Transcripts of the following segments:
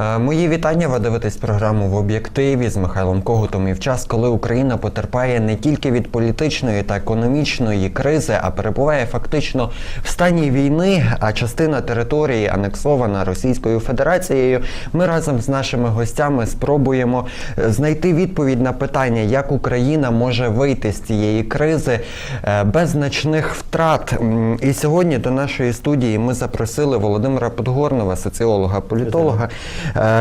Е, Мої вітання. Ви дивитесь програму в об'єктиві з Михайлом Когутом. І в час, коли Україна потерпає не тільки від політичної та економічної кризи, а перебуває фактично в стані війни, а частина території анексована Російською Федерацією. Ми разом з нашими гостями спробуємо е, знайти відповідь на питання, як Україна може вийти з цієї кризи е, без значних втрат. І сьогодні до нашої студії ми запросили Володимира Подгорнова, соціолога, політолога,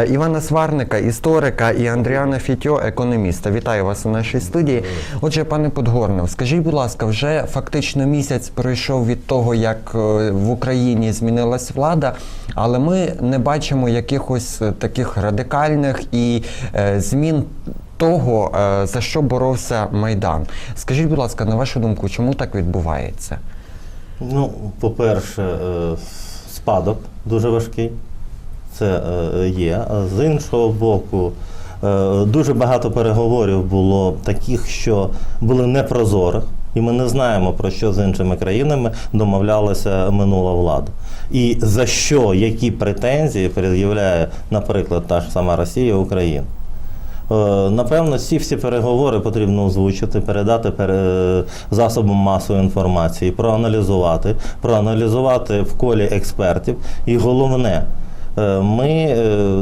Івана Сварника, історика і Андріана Фітьо, економіста. Вітаю вас у нашій студії. Отже, пане Подгорнов, скажіть, будь ласка, вже фактично місяць пройшов від того, як е, в Україні змінилась влада, але ми не бачимо якихось е, таких радикальних і е, змін. Того, е, за що боровся Майдан. Скажіть, будь ласка, на вашу думку, чому так відбувається? Ну, по-перше, е, спадок дуже важкий. Це е, є. З іншого боку, е, дуже багато переговорів було таких, що були непрозорих. І ми не знаємо, про що з іншими країнами домовлялася минула влада. І за що, які претензії пред'являє, наприклад, та ж сама Росія Україна. Е, Напевно, ці всі переговори потрібно озвучити, передати засобам масової інформації, проаналізувати, проаналізувати в колі експертів. І головне, ми е,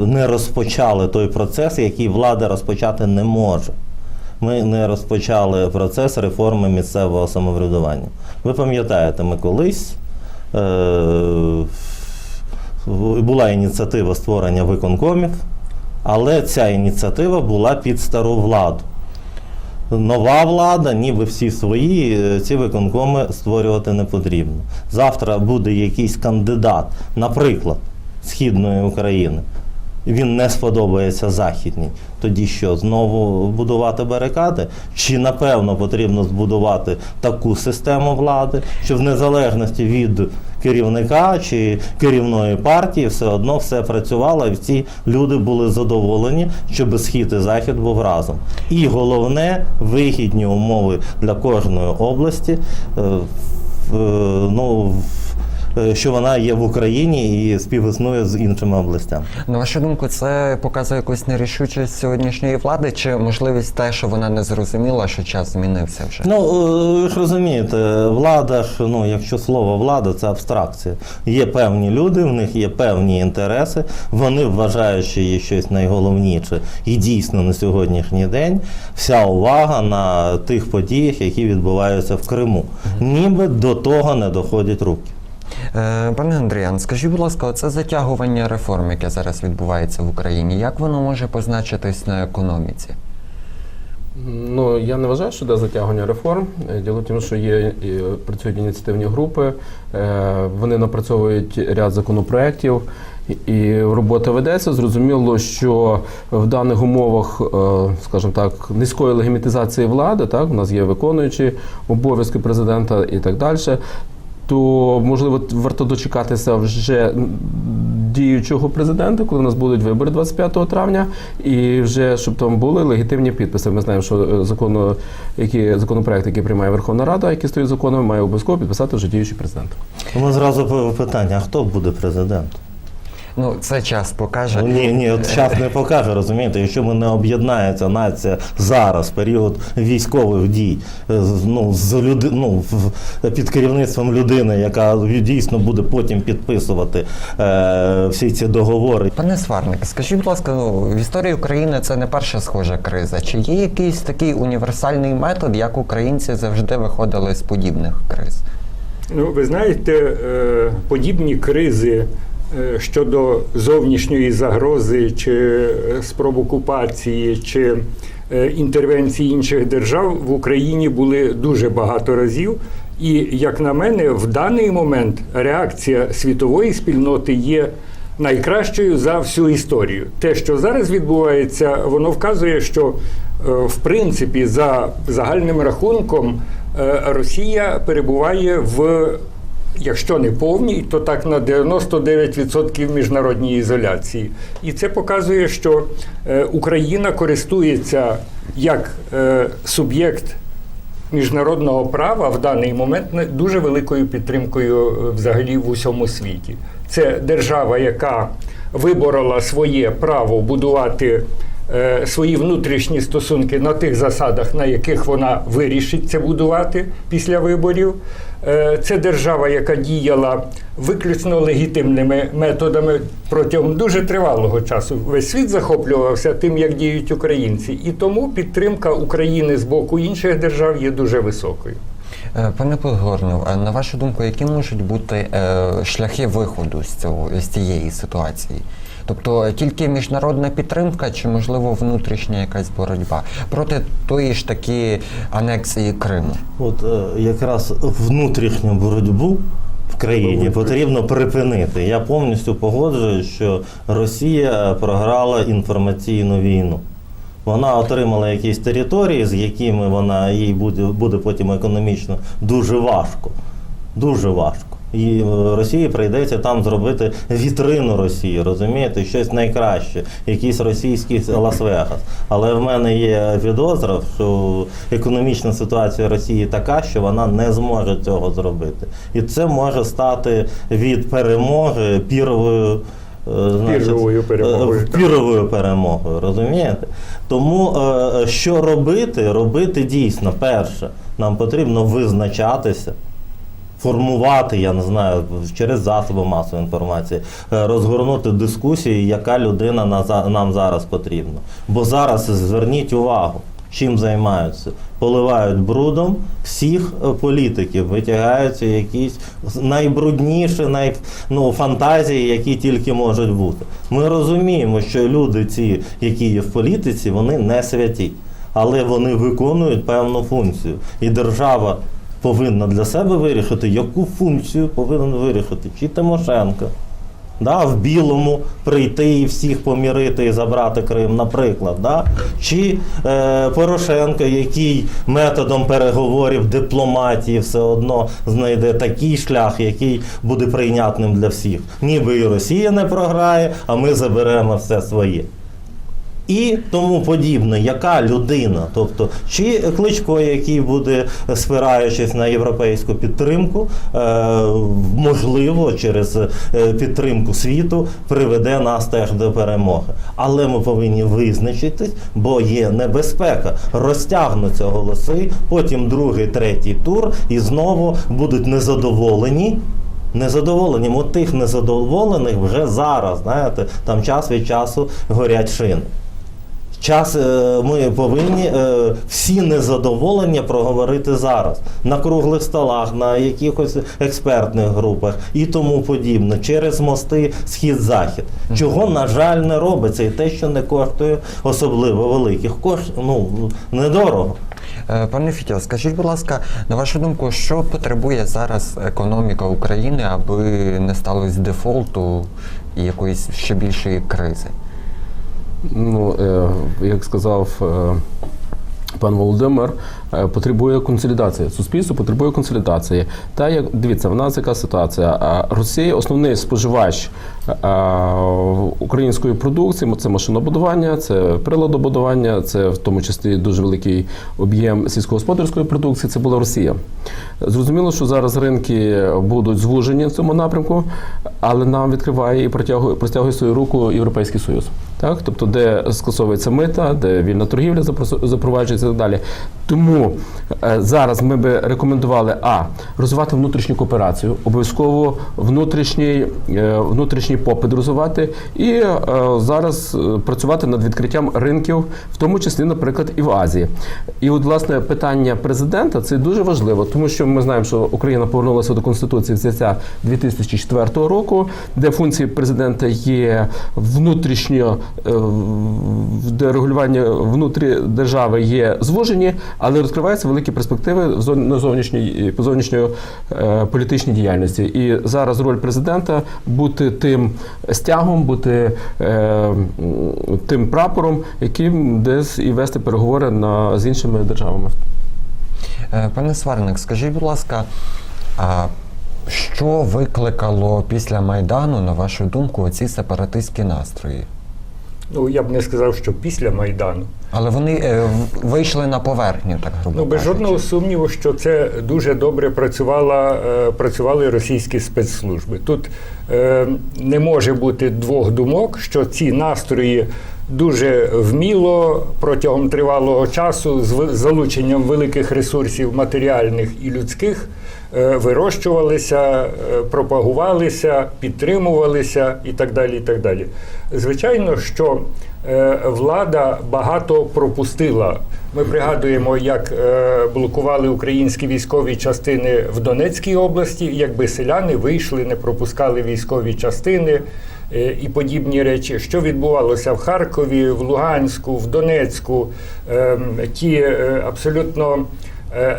не розпочали той процес, який влада розпочати не може. Ми не розпочали процес реформи місцевого самоврядування. Ви пам'ятаєте, ми колись е, була ініціатива створення виконкомів. Але ця ініціатива була під стару владу. Нова влада, ніби всі свої, е, ці виконкоми створювати не потрібно. Завтра буде якийсь кандидат, наприклад, Східної України. Він не сподобається західній. Тоді що, знову будувати барикади? Чи напевно потрібно збудувати таку систему влади, що в незалежності від керівника чи керівної партії все одно все працювало, і всі люди були задоволені, щоб схід і захід був разом. І головне вигідні умови для кожної області. е, е, Ну, що вона є в Україні і співіснує з іншими областями. На вашу думку, це показує якусь нерішучість сьогоднішньої влади, чи можливість те, що вона не зрозуміла, що час змінився вже? Ну, е, ви ж розумієте, влада ж, ну, якщо слово влада, це абстракція. Є певні люди, в них є певні інтереси, вони вважають, що є щось найголовніше. І дійсно на сьогоднішній день вся увага на тих подіях, які відбуваються в Криму. Ніби до того не доходять руки. Е, Пане Андріан, скажіть, будь ласка, оце затягування реформ, яке зараз відбувається в Україні, як воно може позначитись на економіці? Ну я не вважаю, що це затягування реформ. Е, Діло в тому, що є і працюють ініціативні групи, е, вони напрацьовують ряд законопроєктів. і- робота ведеться. Зрозуміло, що в даних умовах, е, скажімо так, низької легімітизації влади, так, у нас є виконуючі обов'язки президента і так далі. То можливо варто дочекатися вже діючого президента, коли у нас будуть вибори 25 травня, і вже щоб там були легітимні підписи. Ми знаємо, що е, закону, які законопроект, який приймає Верховна Рада, які стоїть законом, має обов'язково підписати вже діючий президент. Тому зразу питання: а хто буде президентом? Ну, це час покаже. Ну, ні, ні, от час не покаже, розумієте, якщо ми не об'єднається нація зараз, період військових дій, е, з- ну, з люди, ну, під керівництвом людини, яка дійсно буде потім підписувати е, всі ці договори. Пане Сварник, скажіть, будь ласка, ну, в історії України це не перша схожа криза. Чи є якийсь такий універсальний метод, як українці завжди виходили з подібних криз? Ну, ви знаєте, е, подібні кризи щодо зовнішньої загрози чи е, спроб окупації чи е, інтервенції інших держав в Україні були дуже багато разів. І, як на мене, в даний момент реакція світової спільноти є найкращою за всю історію. Те, що зараз відбувається, воно вказує, що е, в принципі за загальним рахунком е, Росія перебуває в якщо не повній, то так на 99% міжнародній ізоляції. І це показує, що е, Україна користується як е, суб'єкт міжнародного права в даний момент дуже великою підтримкою е, взагалі в усьому світі. Це держава, яка виборола своє право будувати свої внутрішні стосунки на тих засадах, на яких вона вирішить це будувати після виборів. Е, Це держава, яка діяла виключно легітимними методами протягом дуже тривалого часу. Весь світ захоплювався тим, як діють українці, і тому підтримка України з боку інших держав є дуже високою. Е, Пане Подгорнов, а на вашу думку, які можуть бути е, шляхи виходу з цього з цієї ситуації? Тобто тільки міжнародна підтримка чи можливо внутрішня якась боротьба проти тої ж таки анексії Криму? От е, якраз внутрішню боротьбу в країні потрібно припинити. Я повністю погоджуюсь, що Росія програла інформаційну війну. Вона отримала якісь території, з якими вона їй буде, буде потім економічно дуже важко. Дуже важко. І е, Росії прийдеться там зробити вітрину Росії, розумієте, щось найкраще, якийсь російський Лас-Вегас. Але в мене є підозра, що економічна ситуація Росії така, що вона не зможе цього зробити. І це може стати від перемоги піровою. е, значить, Пірровою перемогою, е, піровою перемогою, розумієте? Тому е, що робити? Робити дійсно перше, нам потрібно визначатися. Формувати, я не знаю, через засоби масової інформації, е, розгорнути дискусію, яка людина нам зараз потрібна. Бо зараз зверніть увагу, чим займаються. Поливають брудом всіх е, політиків, витягаються якісь найбрудніші, най, ну, фантазії, які тільки можуть бути. Ми розуміємо, що люди, ці, які є в політиці, вони не святі, але вони виконують певну функцію. І держава повинна для себе вирішити, яку функцію повинен вирішити. Чи Тимошенко. Да, в білому прийти і всіх помірити і забрати Крим, наприклад. Да? Чи е, Порошенко, який методом переговорів, дипломатії все одно знайде такий шлях, який буде прийнятним для всіх. Ніби і Росія не програє, а ми заберемо все своє. І тому подібне, яка людина, тобто чи Кличко, який буде, спираючись на європейську підтримку, е, можливо, через е, підтримку світу приведе нас теж до перемоги. Але ми повинні визначитись, бо є небезпека. Розтягнуться голоси, потім другий, третій тур, і знову будуть незадоволені. Незадоволені, от тих незадоволених вже зараз, знаєте, там час від часу горять шини. Час е, ми повинні е, всі незадоволення проговорити зараз на круглих столах, на якихось експертних групах і тому подібне, через мости схід-захід. Чого, на жаль, не робиться, і те, що не коштує особливо великих коштів, ну недорого. Е, Пане Фітіл, скажіть, будь ласка, на вашу думку, що потребує зараз економіка України, аби не сталося дефолту і якоїсь ще більшої кризи? Ну, е, як сказав е, пан Володимир, е, потребує консолідації. Суспільство потребує консолідації. Та як дивіться, в нас яка ситуація? Росія основний споживач української продукції. Це машинобудування, це приладобудування, це в тому числі дуже великий об'єм сільськогосподарської продукції. Це була Росія. Зрозуміло, що зараз ринки будуть звужені в цьому напрямку, але нам відкриває і протягує простягує свою руку Європейський Союз. Так, тобто, де скасовується мита, де вільна торгівля запро- запроваджується і так далі. Тому е, зараз ми би рекомендували а розвивати внутрішню кооперацію, обов'язково внутрішній, е, внутрішній попит розвивати, і е, зараз працювати над відкриттям ринків, в тому числі, наприклад, і в Азії. І от власне питання президента це дуже важливо, тому що ми знаємо, що Україна повернулася до конституції взяття 2004 року, де функції президента є внутрішньо де регулювання внутрі держави є звужені, але розкриваються великі перспективи в по зовнішньої е, політичній діяльності. І зараз роль президента бути тим стягом, бути е, тим прапором, яким десь і вести переговори на з іншими державами. Е, Пане Сварник, скажіть, будь ласка, а що викликало після Майдану, на вашу думку, оці сепаратистські настрої? Ну я б не сказав, що після Майдану. Але вони е, вийшли на поверхню, так грубо Ну, без кажучи. жодного сумніву, що це дуже добре працювала, е, працювали російські спецслужби. Тут е, не може бути двох думок, що ці настрої дуже вміло протягом тривалого часу з залученням великих ресурсів матеріальних і людських вирощувалися, е, пропагувалися, підтримувалися і так далі. І так далі. Звичайно, що е, влада багато пропустила. Ми пригадуємо, як е, блокували українські військові частини в Донецькій області, якби селяни вийшли, не пропускали військові частини е, і подібні речі. Що відбувалося в Харкові, в Луганську, в Донецьку, Ем, ті е, абсолютно е,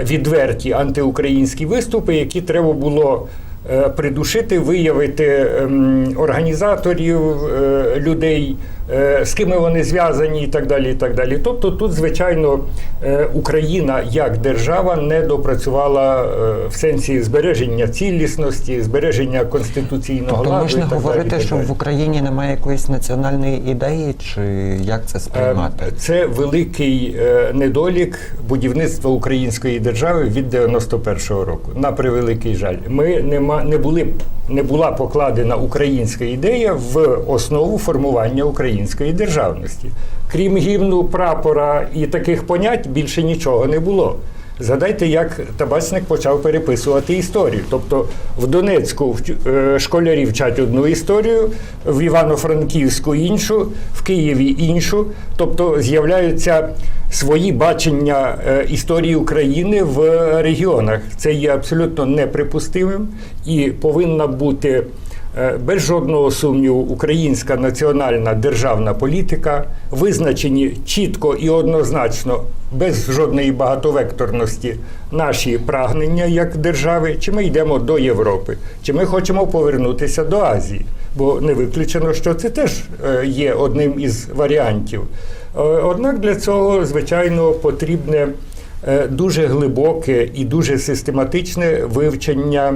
відверті антиукраїнські виступи, які треба було е, придушити, виявити ем, організаторів, е, людей, е, з ким вони зв'язані, і так далі. І так далі. Тобто, тут, звичайно, е, Україна як держава не допрацювала е, в сенсі збереження цілісності, збереження конституційного Тобто ладу. можна і так говорити, так що далі. в Україні немає якоїсь національної ідеї, чи як це сприймати? Це великий е, недолік будівництва української держави від 91-го року. На превеликий жаль, ми нема не були не була покладена українська ідея в основу формування української державності. Крім гімну, прапора і таких понять, більше нічого не було. Згадайте, як табачник почав переписувати історію. Тобто в Донецьку е, школярі вчать одну історію, в Івано-Франківську іншу, в Києві іншу. Тобто з'являються свої бачення е, історії України в регіонах. Це є абсолютно неприпустимим і повинна бути. Е, Без жодного сумніву, українська національна державна політика визначені чітко і однозначно, без жодної багатовекторності, наші прагнення як держави, чи ми йдемо до Європи, чи ми хочемо повернутися до Азії. Бо не виключено, що це теж е, є одним із варіантів. Е, Однак для цього, звичайно, потрібне дуже глибоке і дуже систематичне вивчення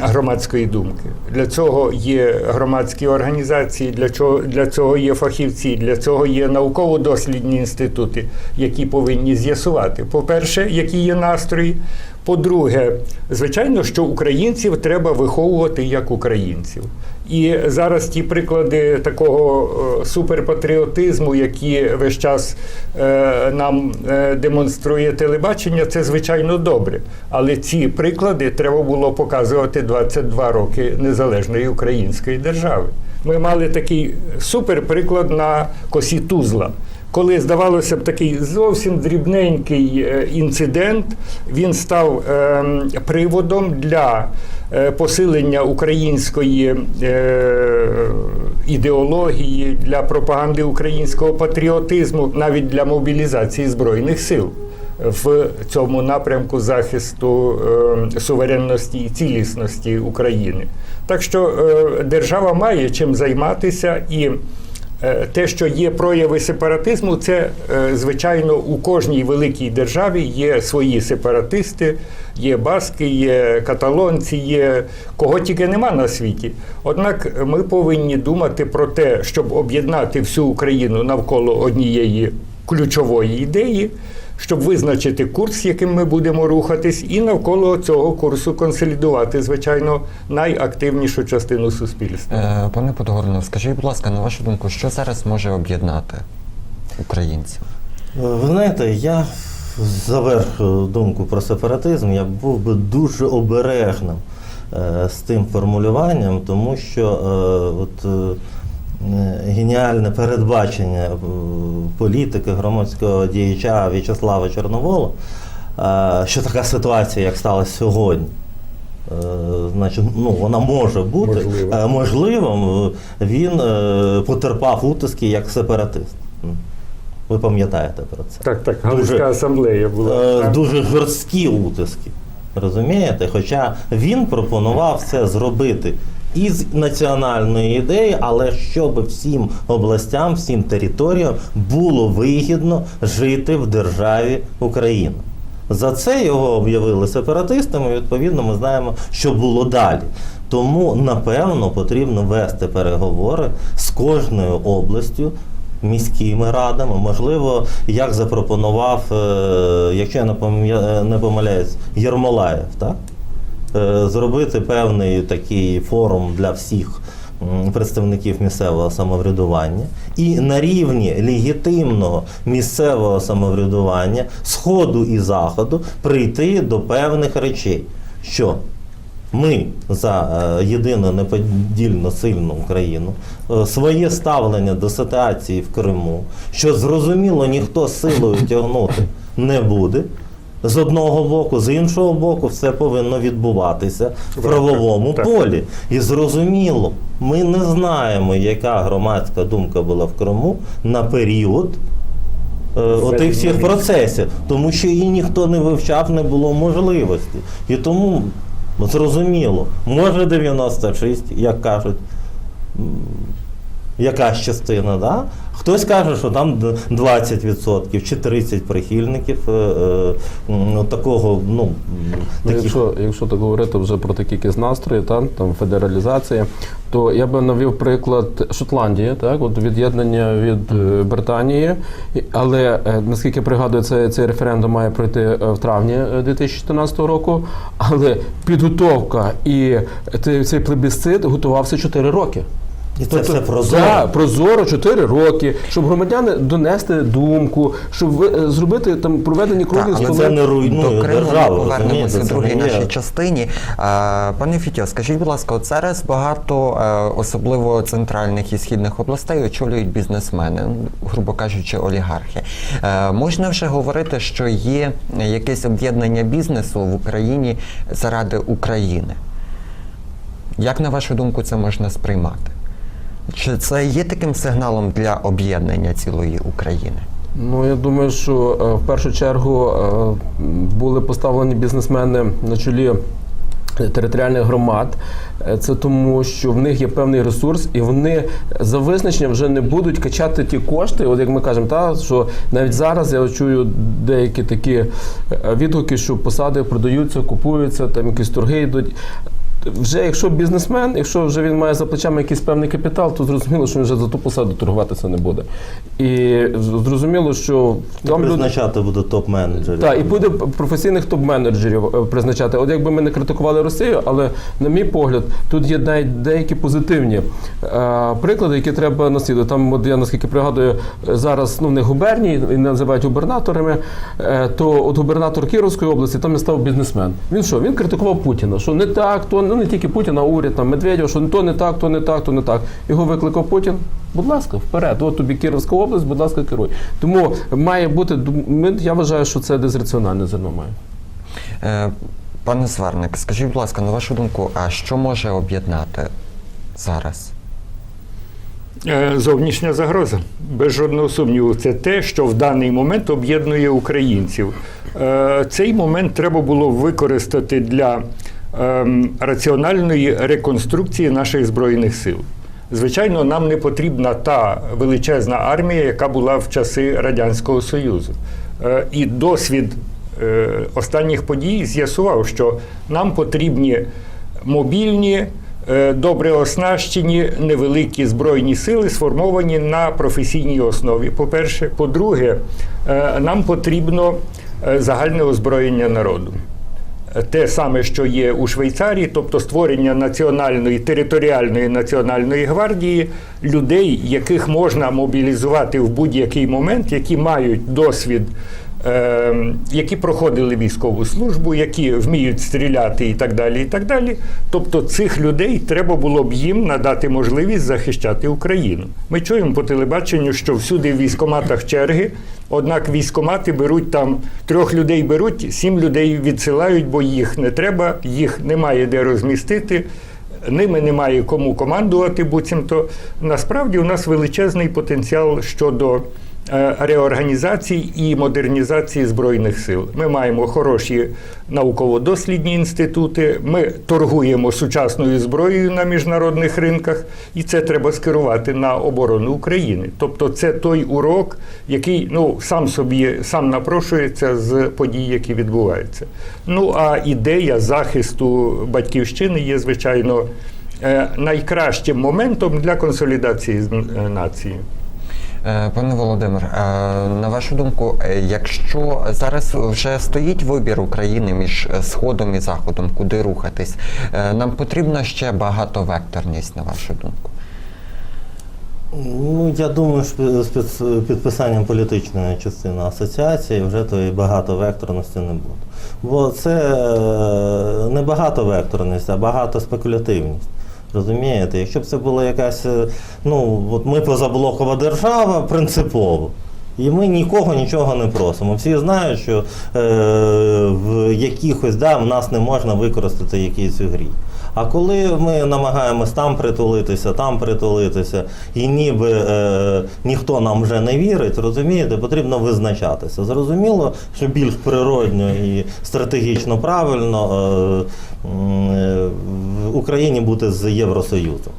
громадської думки. Для цього є громадські організації, для чого для цього є фахівці, для цього є науково-дослідні інститути, які повинні з'ясувати, по-перше, які є настрої. По-друге, звичайно, що українців треба виховувати як українців. І зараз ті приклади такого е, суперпатріотизму, які весь час е, нам е, демонструє телебачення, це звичайно добре. Але ці приклади треба було показувати 22 роки незалежної української держави. Ми мали такий суперприклад на косі Тузла. Коли здавалося б такий зовсім дрібненький е, інцидент, він став ем, приводом для е, посилення української е, ідеології, для пропаганди українського патріотизму, навіть для мобілізації збройних сил в цьому напрямку захисту е, суверенності і цілісності України. Так що е, держава має чим займатися і. Е, Те, що є прояви сепаратизму, це е, звичайно у кожній великій державі є свої сепаратисти, є баски, є каталонці, є кого тільки нема на світі. Однак ми повинні думати про те, щоб об'єднати всю Україну навколо однієї ключової ідеї, щоб визначити курс, яким ми будемо рухатись, і навколо цього курсу консолідувати, звичайно, найактивнішу частину суспільства. Е, Пане Подгорнов, скажіть, будь ласка, на вашу думку, що зараз може об'єднати українців? Е, Ви знаєте, я завершу думку про сепаратизм, я був би дуже обережним е, з тим формулюванням, тому що е, от, е, геніальне передбачення е, політики громадського діяча В'ячеслава Чорновола, е, що така ситуація, як сталася сьогодні. е, Значить, ну, вона може бути Можливо. е, можливим. е, Він е, потерпав утиски як сепаратист. Ви пам'ятаєте про це? Так, так, Галицька асамблея була. Е, Дуже жорсткі утиски. Розумієте? Хоча він пропонував це зробити із національної ідеї, але щоб всім областям, всім територіям було вигідно жити в державі Україна. За це його об'явили сепаратистами. і, Відповідно, ми знаємо, що було далі. Тому, напевно, потрібно вести переговори з кожною областю міськими радами, можливо, як запропонував, е, якщо я не помиляюсь, Єрмолаєв, так? Е, Зробити певний такий форум для всіх представників місцевого самоврядування і на рівні легітимного місцевого самоврядування сходу і заходу прийти до певних речей, що ми за е, єдину неподільно сильну Україну, е, своє ставлення до ситуації в Криму, що зрозуміло ніхто силою тягнути не буде. З одного боку, з іншого боку, все повинно відбуватися в правовому Так. полі. І зрозуміло, ми не знаємо, яка громадська думка була в Криму на період е, отих всіх процесів, тому що її ніхто не вивчав, не було можливості. І тому зрозуміло, може 96, як кажуть, якась частина, да? Хтось каже, що там д- 20% чи 30 прихильників е, е, такого, ну, Ну, таких якщо, якщо так говорити вже про такі якісь настрої, там, там федералізація, то я би навів приклад Шотландії, так, от від'єднання від е, Британії. Але е, наскільки пригадую, цей, цей референдум має пройти е, в травні е, 2014 року. Але підготовка і цей, цей плебісцит готувався 4 роки. І це все прозоро. Тобто, Да, прозоро 4 роки, щоб громадяни донести думку, щоб ви- е, зробити там проведені але столи. це не руйнує До Криму державу, ми повернемося в другій нашій частині. А, Пане Фітьо, скажіть, будь ласка, от зараз багато, е, особливо центральних і східних областей, очолюють бізнесмени, ну, грубо кажучи, олігархи. Е, Можна вже говорити, що є якесь об'єднання бізнесу в Україні заради України? Як на вашу думку це можна сприймати? Чи це є таким сигналом для об'єднання цілої України? Ну, я думаю, що е, в першу чергу е, були поставлені бізнесмени на чолі територіальних громад. Е, Це тому, що в них є певний ресурс, і вони за визначенням вже не будуть качати ті кошти. От як ми кажемо, та що навіть зараз я чую деякі такі е, відгуки, що посади продаються, купуються, там якісь торги йдуть. Вже якщо бізнесмен, якщо вже він має за плечами якийсь певний капітал, то зрозуміло, що він вже за ту посаду торгуватися не буде. І зрозуміло, що там люди. Призначати буде топ-менеджерів. Так, і буде професійних топ-менеджерів е, призначати. От якби ми не критикували Росію, але на мій погляд, тут є деякі позитивні е, приклади, які треба наслідувати. Там, от я наскільки пригадую, зараз ну не губернії і називають губернаторами. е, то от губернатор Кіровської області там не став бізнесмен. Він що? Він критикував Путіна, що не так, то ну не тільки Путін, а уряд там Медведєв, що то не так, то не так, то не так. Його викликав Путін. Будь ласка, вперед. От тобі Кіровська область, будь ласка, керуй. Тому має бути я вважаю, що це дезраціональне зерно має. Е, Пане Сварник, скажіть, будь ласка, на вашу думку, а що може об'єднати зараз? Е, Зовнішня загроза. Без жодного сумніву, це те, що в даний момент об'єднує українців. Е, Цей момент треба було використати для раціональної реконструкції наших збройних сил. Звичайно, нам не потрібна та величезна армія, яка була в часи Радянського Союзу. Е, І досвід е, останніх подій з'ясував, що нам потрібні мобільні, е, добре оснащені невеликі збройні сили, сформовані на професійній основі. По-перше, по-друге, нам потрібно загальне озброєння народу. Те саме, що є у Швейцарії, тобто створення національної територіальної національної гвардії, людей, яких можна мобілізувати в будь-який момент, які мають досвід, які проходили військову службу, які вміють стріляти і так далі. і так далі. Тобто цих людей треба було б їм надати можливість захищати Україну. Ми чуємо по телебаченню, що всюди в військоматах черги, однак військомати беруть там трьох людей беруть, сім людей відсилають, бо їх не треба, їх немає де розмістити. Ними немає кому командувати, буцімто насправді у нас величезний потенціал щодо реорганізації і модернізації збройних сил. Ми маємо хороші науково-дослідні інститути. Ми торгуємо сучасною зброєю на міжнародних ринках, і це треба скерувати на оборону України. Тобто, це той урок, який ну сам собі сам напрошується з подій, які відбуваються. Ну а ідея захисту батьківщини є звичайно е, найкращим моментом для консолідації е, нації. Е, Пане Володимир, е, на вашу думку, е, якщо зараз вже стоїть вибір України між Сходом і Заходом, куди рухатись, нам потрібна ще багатовекторність, на вашу думку? Ну, я думаю, що з підписанням політичної частини асоціації вже тої багатовекторності не буде. Бо це не багатовекторність, а багатоспекулятивність. Розумієте? Якщо б це була якась, е, ну, от ми позаблокова держава принципово. І ми нікого нічого не просимо. Всі знають, що е, в якихось да, в нас не можна використати якийсь грі. А коли ми намагаємось там притулитися, там притулитися, і ніби е, ніхто нам вже не вірить, розумієте, потрібно визначатися. Зрозуміло, що більш природньо і стратегічно правильно е, е, Україні бути з Євросоюзом.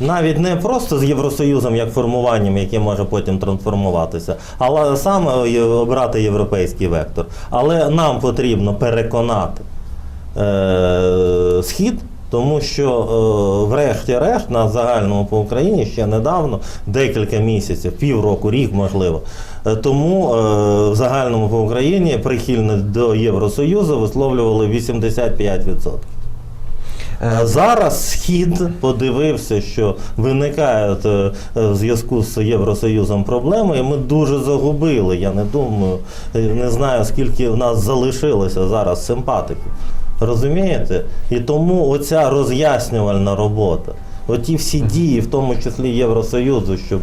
Навіть не просто з Євросоюзом як формуванням, яке може потім трансформуватися, але саме обрати європейський вектор. Але нам потрібно переконати е, Схід, тому що, е, врешті-решт, на загальному по Україні ще недавно, декілька місяців, півроку, рік можливо. Е, Тому е, в загальному по Україні прихильність до Євросоюзу висловлювали 85%. Е, Зараз схід подивився, що виникають е, е, в зв'язку з Євросоюзом проблеми, і ми дуже загубили. Я не думаю, не знаю, скільки в нас залишилося зараз симпатиків. Розумієте? І тому оця роз'яснювальна робота. Оті всі дії, в тому числі Євросоюзу, щоб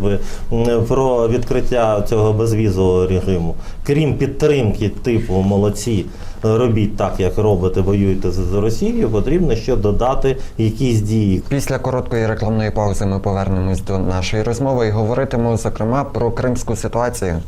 про відкриття цього безвізового режиму, крім підтримки типу молодці, робіть так, як робите, воюєте з Росією, потрібно ще додати якісь дії. Після короткої рекламної паузи ми повернемось до нашої розмови і говоритимемо зокрема про кримську ситуацію.